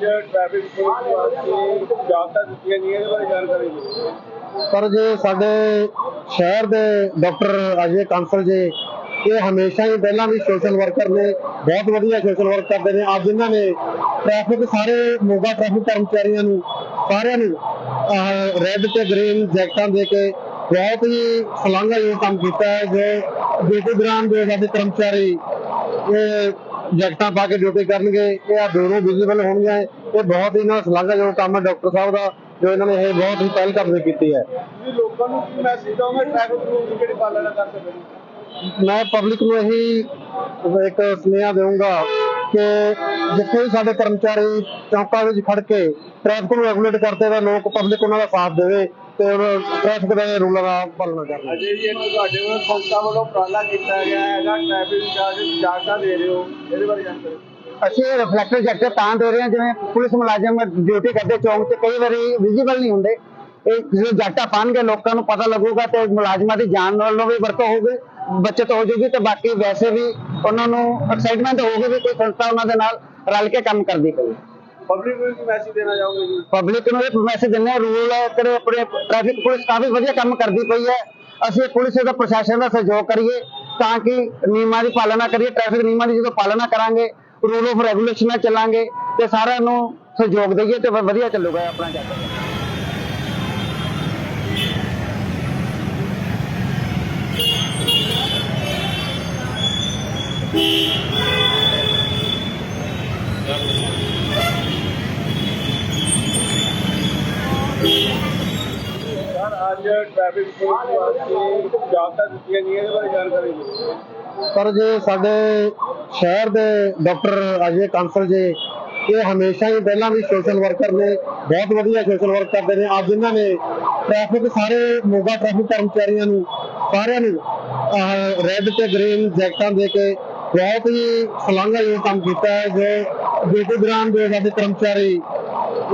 Traffic police ਵਾਸਤੇ ਜਾਬਤਾ ਦਿੱਤੀਆਂ ਗਈਆਂ, ਇਹਦੇ ਬਾਰੇ ਜਾਣਕਾਰੀ ਦਿਓ। ਪਰ ਜੇ ਸਾਡੇ ਸ਼ਹਿਰ ਦੇ ਡਾਕਟਰ ਅਜੇ ਕਾਂਸਲ ਜੀ, ਇਹ ਹਮੇਸ਼ਾ ਹੀ ਪਹਿਲਾਂ ਵੀ ਸੋਸ਼ਲ ਵਰਕਰ ਨੇ, ਬਹੁਤ ਵਧੀਆ ਸੋਸ਼ਲ ਵਰਕ ਕਰਦੇ ਨੇ। ਅੱਜ ਇਹਨਾਂ ਨੇ ਟ੍ਰੈਫਿਕ ਸਾਰੇ ਮੋਗਾ ਟ੍ਰੈਫਿਕ ਕਰਮਚਾਰੀਆਂ ਨੂੰ, ਸਾਰਿਆਂ ਨੂੰ ਰੈੱਡ ਤੇ ਗ੍ਰੀਨ ਜੈਕਟਾਂ ਦੇ ਕੇ ਬਹੁਤ ਹੀ ਸ਼ਲਾਘਾਯੋਗ ਕੰਮ ਕੀਤਾ ਹੈ। ਜੋ ਡਿਊਟੀ ਦੌਰਾਨ ਜੋ ਸਾਡੇ ਕਰਮਚਾਰੀ, ਇਹ ਜੈਕਟਾਂ ਪਾ ਕੇ ਡਿਊਟੀ ਕਰਨਗੇ ਇਹ ਆ ਦੋਨੋਂ ਵਿਜ਼ੀਬਲ ਹੋਣਗੀਆਂ ਇਹ ਬਹੁਤ ਹੀ ਨਾ ਸ਼ਲਾਘਾਯੋਗ ਕੰਮ ਹੈ ਡਾਕਟਰ ਸਾਹਿਬ ਦਾ ਜੋ ਇਹਨਾਂ ਨੇ ਇਹ ਬਹੁਤ ਹੀ ਪਹਿਲ ਕਦਮੀ ਕੀਤੀ ਹੈ। ਤੁਸੀਂ ਲੋਕਾਂ ਨੂੰ ਕੀ ਮੈਸੇਜ ਦੋਗੇ ਟ੍ਰੈਫਿਕ ਰੂਲ ਦੀ ਕਿਹੜੀ ਪਾਲਣਾ ਕਰ ਸਕਦੇ ਮੈਂ ਪਬਲਿਕ ਨੂੰ ਇਹੀ ਇੱਕ ਸੁਨੇਹਾ ਦੇਵਾਂਗਾ ਕਿ ਜਿੱਥੇ ਵੀ ਸਾਡੇ ਕਰਮਚਾਰੀ ਚੌਕਾਂ ਵਿੱਚ ਖੜ ਕੇ ਟ੍ਰੈਫਿਕ ਨੂੰ ਰੈਗੂਲੇਟ ਕਰਦੇ ਤਾਂ ਲੋਕ ਪਬਲਿਕ ਉਹਨਾਂ ਦਾ ਸਾਥ ਦੇਵੇ। ਤੇ ਉਹ ਟ੍ਰੈਫਿਕ ਦੇ ਰੂਲਾਂ ਦਾ ਪਾਲਣਾ ਕਰਨ ਅਜੇ ਜੀ ਇੱਕ ਤੁਹਾਡੇ ਵੱਲੋਂ ਸੰਸਥਾ ਵੱਲੋਂ ਉਪਰਾਲਾ ਕੀਤਾ ਗਿਆ ਹੈਗਾ ਟ੍ਰੈਫਿਕ ਚਾਰਜ ਜਾਗਤਾ ਦੇ ਰਹੇ ਹੋ ਇਹਦੇ ਬਾਰੇ ਜਾਣਕਾਰੀ। ਅਸੀਂ ਰਿਫਲੈਕਟਰ ਜੈਕਟ ਤਾਂ ਦੇ ਰਹੇ ਹਾਂ ਜਿਵੇਂ ਪੁਲਿਸ ਮੁਲਾਜ਼ਮ ਡਿਊਟੀ ਕਰਦੇ ਚੌਂਕ 'ਚ ਕਈ ਵਾਰੀ ਵਿਜ਼ੀਬਲ ਨਹੀਂ ਹੁੰਦੇ। ਇਹ ਜਦੋਂ ਜੈਕਟਾਂ ਪਾਣਗੇ ਲੋਕਾਂ ਨੂੰ ਪਤਾ ਲੱਗੂਗਾ ਤੇ ਮੁਲਾਜ਼ਮਾਂ ਦੀ ਜਾਨ ਨਾਲ ਵੀ ਵਰਤੋਂ ਹੋਊਗੀ ਬਚਤ ਹੋ ਜਾਊਗੀ ਤੇ ਬਾਕੀ ਵੈਸੇ ਵੀ ਉਹਨਾਂ ਨੂੰ ਐਕਸਾਈਟਮੈਂਟ ਹੋਊਗੀ ਵੀ ਕੋਈ ਸੰਸਥਾ ਉਹਨਾਂ ਦੇ ਨਾਲ ਰਲ ਕੇ ਕੰਮ ਕਰਦੀ ਪਈ। ਪਬਲਿਕ ਨੂੰ ਕੀ ਮੈਸੇਜ ਦੇਣਾ ਚਾਹੋਗੇ ਜੀ? ਪਬਲਿਕ ਨੂੰ ਇਹ ਮੈਸੇਜ ਦਿੰਦੇ ਹਾਂ ਰੂਲ ਕਰੇ ਆਪਣੇ ਟ੍ਰੈਫਿਕ ਪੁਲਿਸ ਕਾਫੀ ਵਧੀਆ ਕੰਮ ਕਰਦੀ ਪਈ ਹੈ। ਅਸੀਂ ਪੁਲਿਸ ਦਾ ਪ੍ਰਸ਼ਾਸਨ ਦਾ ਸਹਿਯੋਗ ਕਰੀਏ ਤਾਂ ਕਿ ਨਿਯਮਾਂ ਦੀ ਪਾਲਣਾ ਕਰੀਏ ਟ੍ਰੈਫਿਕ ਨਿਯਮਾਂ ਦੀ ਜਦੋਂ ਪਾਲਣਾ ਕਰਾਂਗੇ ਰੂਲ ਆਫ ਰੈਗੂਲੇਸ਼ਨ ਨਾਲ ਚੱਲਾਂਗੇ ਤੇ ਸਾਰਿਆਂ ਨੂੰ ਸਹਿਯੋਗ ਦੇਈਏ ਤੇ ਵਧੀਆ ਚੱਲੂਗਾ ਆਪਣਾ ਜੱਟ ਸਰ ਅੱਜ ਟ੍ਰੈਫਿਕ ਪੁਲਿਸ ਵਾਸਤੇ ਜਾਬਤਾ ਦਿੱਤੀਆਂ ਗਈਆਂ, ਇਹਦੇ ਬਾਰੇ ਜਾਣਕਾਰੀ ਦਿਓ। ਪਰ ਜੇ ਸਾਡੇ ਸ਼ਹਿਰ ਦੇ ਡਾਕਟਰ ਅਜੇ ਕਾਂਸਲ ਜੀ, ਇਹ ਹਮੇਸ਼ਾ ਹੀ ਪਹਿਲਾਂ ਵੀ ਸੋਸ਼ਲ ਵਰਕਰ ਨੇ, ਬਹੁਤ ਵਧੀਆ ਸੋਸ਼ਲ ਵਰਕ ਕਰਦੇ ਨੇ। ਅੱਜ ਇਹਨਾਂ ਨੇ ਟ੍ਰੈਫਿਕ ਸਾਰੇ ਮੋਗਾ ਟ੍ਰੈਫਿਕ ਕਰਮਚਾਰੀਆਂ ਨੂੰ, ਸਾਰਿਆਂ ਨੂੰ ਰੈੱਡ ਤੇ ਗ੍ਰੀਨ ਜੈਕਟਾਂ ਦੇ ਕੇ ਬਹੁਤ ਹੀ ਸ਼ਲਾਘਾਯੋਗ ਕੰਮ ਕੀਤਾ ਹੈ। ਜੋ ਡਿਊਟੀ ਦੌਰਾਨ ਜੋ ਸਾਡੇ ਕਰਮਚਾਰੀ,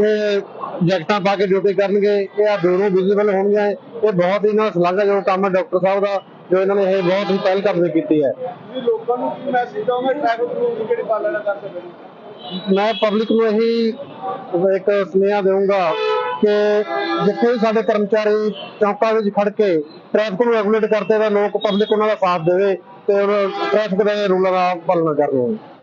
ਇਹ ਜੈਕਟਾਂ ਪਾ ਕੇ ਡਿਊਟੀ ਕਰਨਗੇ ਇਹ ਆ ਦੋਨੋਂ ਵਿਜ਼ੀਬਲ ਹੋਣਗੀਆਂ ਇਹ ਬਹੁਤ ਹੀ ਨਾ ਸ਼ਲਾਘਾਯੋਗ ਕੰਮ ਹੈ ਡਾਕਟਰ ਸਾਹਿਬ ਦਾ ਜੋ ਇਹਨਾਂ ਨੇ ਇਹ ਬਹੁਤ ਹੀ ਪਹਿਲ ਕਦਮੀ ਕੀਤੀ ਹੈ। ਤੁਸੀਂ ਲੋਕਾਂ ਨੂੰ ਕੀ ਮੈਸੇਜ ਦੋਗੇ ਟ੍ਰੈਫਿਕ ਰੂਲ ਦੀ ਕਿਹੜੀ ਪਾਲਣਾ ਕਰ ਸਕਦੇ ਨੇ? ਮੈਂ ਪਬਲਿਕ ਨੂੰ ਇਹੀ ਇੱਕ ਸੁਨੇਹਾ ਦੇਵਾਂਗਾ ਕਿ ਜਿੱਥੇ ਸਾਡੇ ਕਰਮਚਾਰੀ ਚੌਕਾਂ ਵਿੱਚ ਖੜ ਕੇ ਟ੍ਰੈਫਿਕ ਨੂੰ ਰੈਗੂਲੇਟ ਕਰਦੇ ਤਾਂ ਲੋਕ ਪਬਲਿਕ ਉਹਨਾਂ ਦਾ ਸਾਥ ਦੇਵੇ ਤੇ ਟ੍ਰੈਫਿਕ ਦੇ ਰੂਲਾਂ ਦਾ ਪਾਲਣਾ ਕਰਨ।